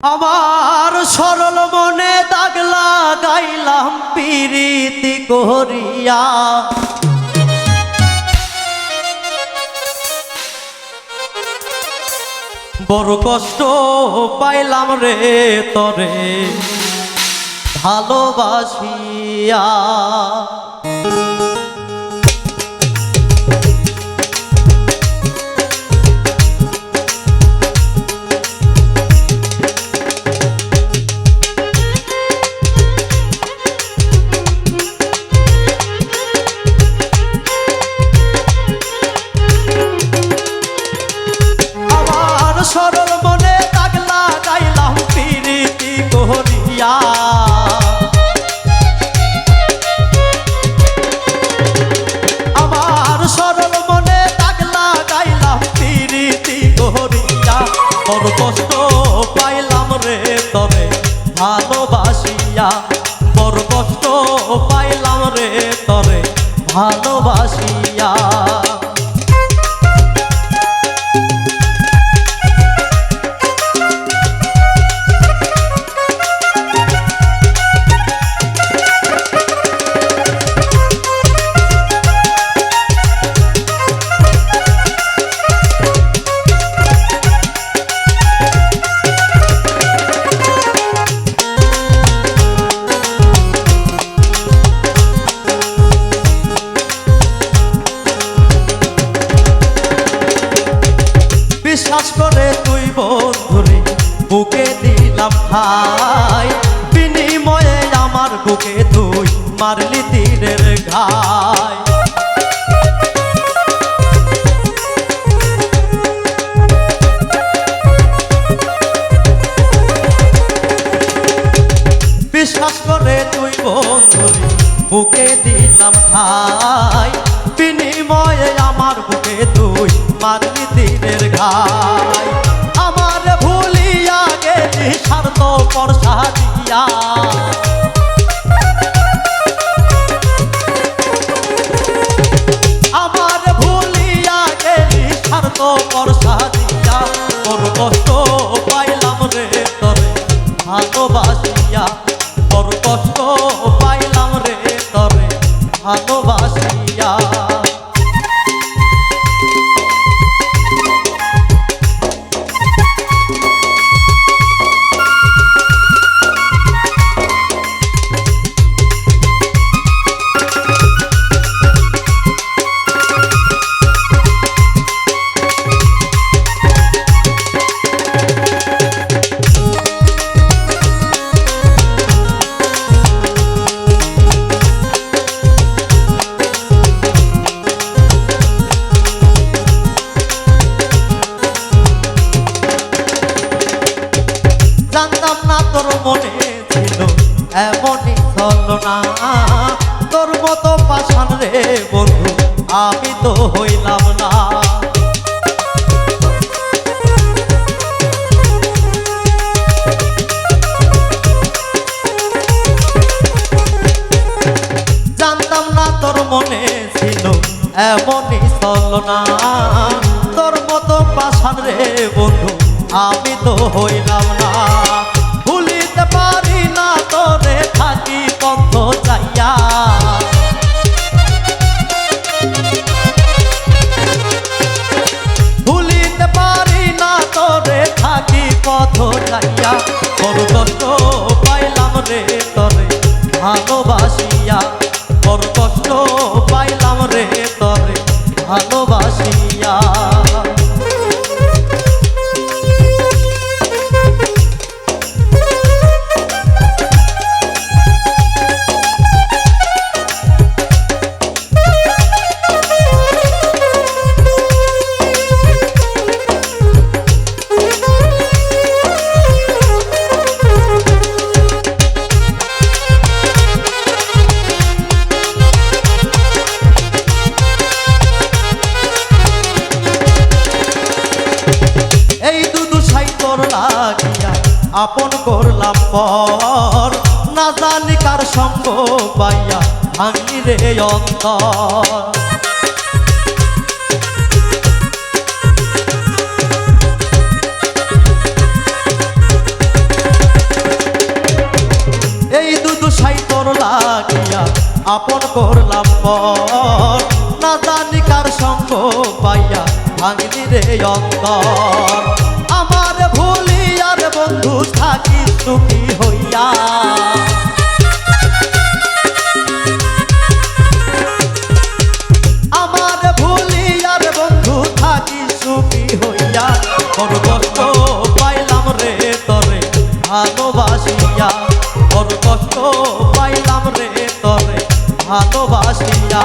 আমার সরল মনে দাগ লাগাইলাম পিরিতি করিয়া। বড় কষ্ট পাইলাম রে তরে ভালোবাসিয়া। বড় কষ্ট পাইলাম রে তবে ভালোবাসিয়া। বড় কষ্ট পাইলাম রে ভালোবাসিয়া। ভাই বিনিময়ে আমার বুকে তুই মারলি তীরের ঘাই। বিশ্বাস করে তুই বন্ধুরে বুকে দিলাম ভাই বিনিময়ে আমার বুকে তুই মারলি তীরের গেলি স্বার্থ দিয়া। আমার ভুলিয়া গেলি স্বার্থ পর সাজিয়া তোর জানতাম না, তোর মনে ছিল এমনই চল না তোর মতো পাশান রে বন্ধু, আমি তো হইলাম না। জানতাম না, তোর মনে ছিল এমনই চল না তোর মতো পাশান রে বন্ধু, আমি তো হইলাম না। ভালোবাসিয়া আপন করলাম পর। না জানি কার সঙ্গ পাইয়া ভাঙি রে অন্তর। এই দুদু সাইতর লাগিয়া আপন করলাম পর। না জানি কার সঙ্গ পাইয়া ভাঙলি রে অন্তর। আমার ভুলি বন্ধু থাকি তুমি হইয়া। আমার ভুলিয়ার বন্ধু থাকি সুখী হইয়া। তোর কষ্ট পাইলাম রে তরে ভালোবাসিয়া। তোর কষ্ট পাইলাম রে তরে ভালোবাসিয়া।